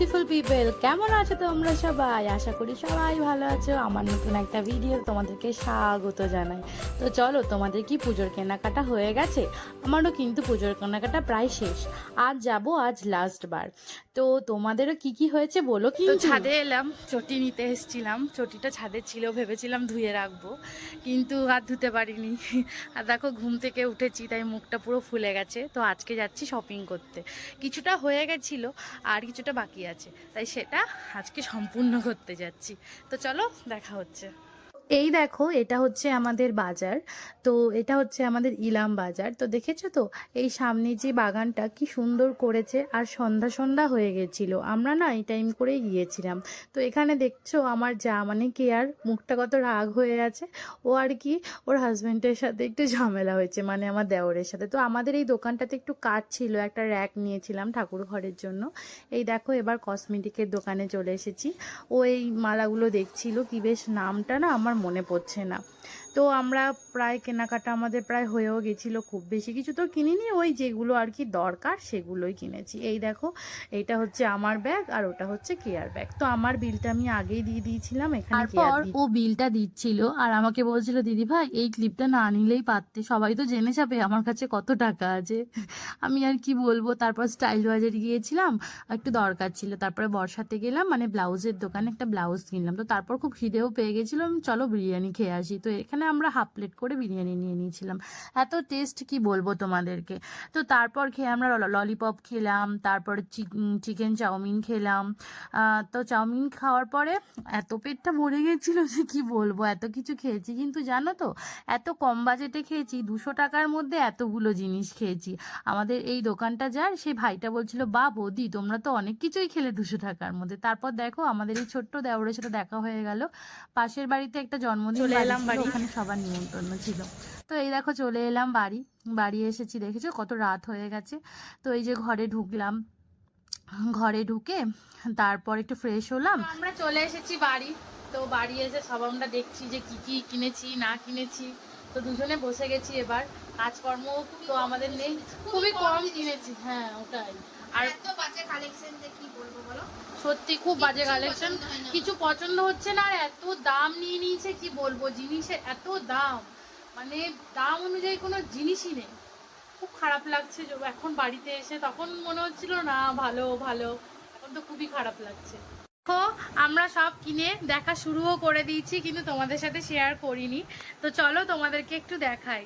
Beautiful people কেমন আছো তোমরা সবাই? আশা করি সবাই ভালো আছো। আমার নতুন একটা ভিডিও তোমাদেরকে স্বাগত জানাই। তো চলো, তোমাদের কি পুজোর কেনাকাটা হয়ে গেছে? আমারও কিন্তু পুজোর কেনাকাটা প্রায় শেষ। আজ যাব আজ লাস্ট বার। তো তোমাদেরও কি কি হয়েছে বলো কিন্তু? ছাদে এলাম চটি নিতে এসেছিলাম। চটিটা ছাদে ছিল ভেবেছিলাম ধুয়ে রাখব কিন্তু আর ধুতে পারিনি। আর দেখো ঘুম থেকে উঠেছি তাই মুখটা পুরো ফুলে গেছে। তো আজকে যাচ্ছি শপিং করতে। কিছুটা হয়ে গেছিল আর কিছুটা বাকি আছে। তাই সেটা আজকে সম্পূর্ণ করতে যাচ্ছি। তো চলো দেখা হচ্ছে। এই দেখো, এটা হচ্ছে আমাদের বাজার। তো এটা হচ্ছে আমাদের ইলাম বাজার। তো দেখেছ তো? এই সামনে যে বাগানটা কি সুন্দর করেছে আর সন্ধ্যা সন্ধ্যা হয়ে গেছিল। আমরা না এই টাইম করেই গিয়েছিলাম। তো এখানে দেখছ আমার যা মানে কেয়ার মুখটা কত রাগ হয়ে আছে। ও আর কি ওর হাজবেন্ডের সাথে একটু ঝামেলা হয়েছে মানে আমার দেওরের সাথে। তো আমাদের এই দোকানটাতে একটু কাজ ছিল, একটা র্যাক নিয়েছিলাম ঠাকুর ঘরের জন্য। এই দেখো, এবার কসমেটিকের দোকানে চলে এসেছি। ও এই মালাগুলো দেখছিল, কি বেশ নামটা না আমার মনে পড়ছে না। তো আমরা প্রায় কেনাকাটা আমাদের প্রায় হয়েও গেছিল খুব বেশি। কিছু তো কিনিনি ওই যেগুলো আর কি দরকার সেগুলোই কিনেছি। এই দেখো এইটা হচ্ছে আমার ব্যাগ আর ওটা হচ্ছে কেয়ার ব্যাগ তো আমার বিলটা আমি আগেই দিয়ে দিয়েছিলাম এখানে তারপর ও বিলটা দিচ্ছিল আর আমাকে বলছিল দিদি ভাই এই ক্লিপটা না নিলেই পারতে। সবাই তো জেনে যাবে আমার কাছে কত টাকা আছে। আমি আর কি বলব তারপর স্টাইল বাজারে গিয়েছিলাম একটু দরকার ছিল। তারপরে বর্ষাতে গেলাম মানে ব্লাউজের দোকানে একটা ব্লাউজ কিনলাম। তো তারপর খুব খিদেও পেয়ে গেছিলাম চলো বিরিয়ানি খেয়ে আসি। তো এখানে আমরা হাফ প্লেট করে বিরিয়ানি নিয়ে নিয়েছিলাম। এত টেস্ট কি বলব তোমাদেরকে? তো তারপর খেয়ে আমরা ললিপপ খেলাম তারপর চিকেন চাউমিন খেলাম। তো চাউমিন খাওয়ার পরে এত পেটটা ভরে গেছিল যে কি বলব এত কিছু খেয়েছি। কিন্তু জানো তো এত কম বাজেটে খেয়েছি দুশো টাকার মধ্যে এতগুলো জিনিস খেয়েছি। আমাদের এই দোকানটা যার সেই ভাইটা বলছিল বা বৌদি তোমরা তো অনেক কিছুই খেলে দুশো টাকার মধ্যে। তারপর দেখো আমাদের এই ছোট্ট দেওরের সাথে দেখা হয়ে গেল। পাশের বাড়িতে একটা জন্মদিন এলাম বাড়ি। ওখানে সবার নিমন্ত্রণ ছিল। তো এই দেখো চলে এলাম বাড়ি। বাড়ি এসেছি দেখেছ? কত রাত হয়ে গেছে। তো এই যে ঘরে ঢুকলাম। ঘরে ঢুকে তারপর একটু ফ্রেশ হলাম। আমরা চলে এসেছি বাড়ি। তো বাড়ি এসে সব আমরা দেখছি যে কি কি কিনেছি, না কিনেছি। তো দুজনে বসে গেছি এবার কাজকর্ম তো আমাদের নেই। খুবই কম কিনেছি হ্যাঁ ওটাই। আর এত বাজে কালেকশন যে কি বলব বলো? সত্যি খুব বাজে কালেকশন। কিছু পছন্দ হচ্ছে না আর এত দাম নিয়ে নিয়েছে কি বলব জিনিসের এত দাম। মানে দাম অনুযায়ী কোনো জিনিসই নেই। খুব খারাপ লাগছে এখন বাড়িতে এসে তখন মনে হচ্ছিল না ভালো ভালো। এখন তো খুবই খারাপ লাগছে। দেখো, আমরা সব কিনে দেখা শুরুও করে দিয়েছি, কিন্তু তোমাদের সাথে শেয়ার করিনি। তো চলো তোমাদেরকে একটু দেখাই।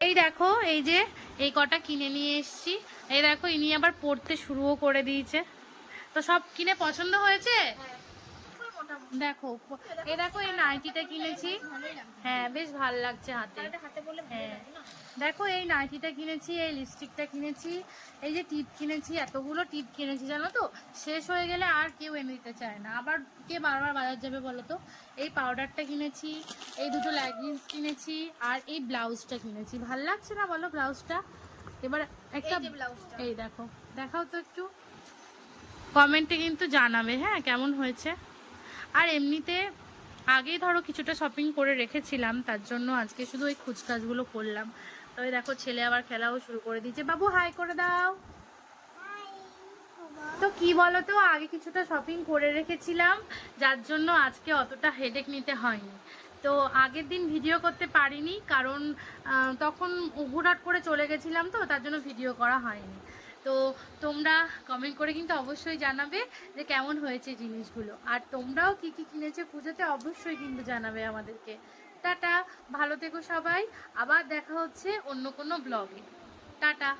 এই দেখো, এই যে এই কটা কিনে নিয়ে এসছি। এই দেখো, ইনি আবার পড়তে শুরুও করে দিয়েছে। তো সব কিনে পছন্দ হয়েছে? হ্যাঁ। দেখো এই দেখো এই নাইটিটা কিনেছি। হ্যাঁ বেশ ভালো লাগছে হাতে। হ্যাঁ। দেখো এই নাইটিটা কিনেছি এই লিপস্টিকটা কিনেছি এই যে টিপ কিনেছি এতগুলো টিপ কিনেছি জানো তো? শেষ হয়ে গেলে আর কেউ এনে দিতে চায় না। আবার কে বারবার বাজার যাবে বলো তো? এই পাউডারটা কিনেছি এই দুটো লেগিংস কিনেছি আর এই ব্লাউজটা কিনেছি। ভালো লাগছে না বলো ব্লাউজটা এবার একটা এই দেখো। দেখাও তো একটু। কমেন্টে কিন্তু জানাবে হ্যাঁ কেমন হয়েছে? আর এমনিতে আগেই ধরো কিছুটা শপিং করে রেখেছিলাম, তার জন্য আজকে শুধু ওই খুচকাজগুলো করলাম। তবে দেখো ছেলে আবার খেলাও শুরু করে দিয়েছে। বাবু হাই করে দাও। তো কি বলো তো আগে কিছুটা শপিং করে রেখেছিলাম, যার জন্য আজকে অতটা হেডেক নিতে হয়নি। তো আগের দিন ভিডিও করতে পারিনি, কারণ তখন হুটহাট করে চলে গেছিলাম তো, তার জন্য ভিডিও করা হয়নি। তো তোমরা কমেন্ট করে কিন্তু অবশ্যই জানাবে যে কেমন হয়েছে জিনিসগুলো। আর তোমরাও কি কি কিনেছে পুজোতে অবশ্যই কিন্তু জানাবে আমাদেরকে। টাটা, ভালো থেকো সবাই। আবার দেখা হচ্ছে অন্য কোনো ব্লগে টাটা।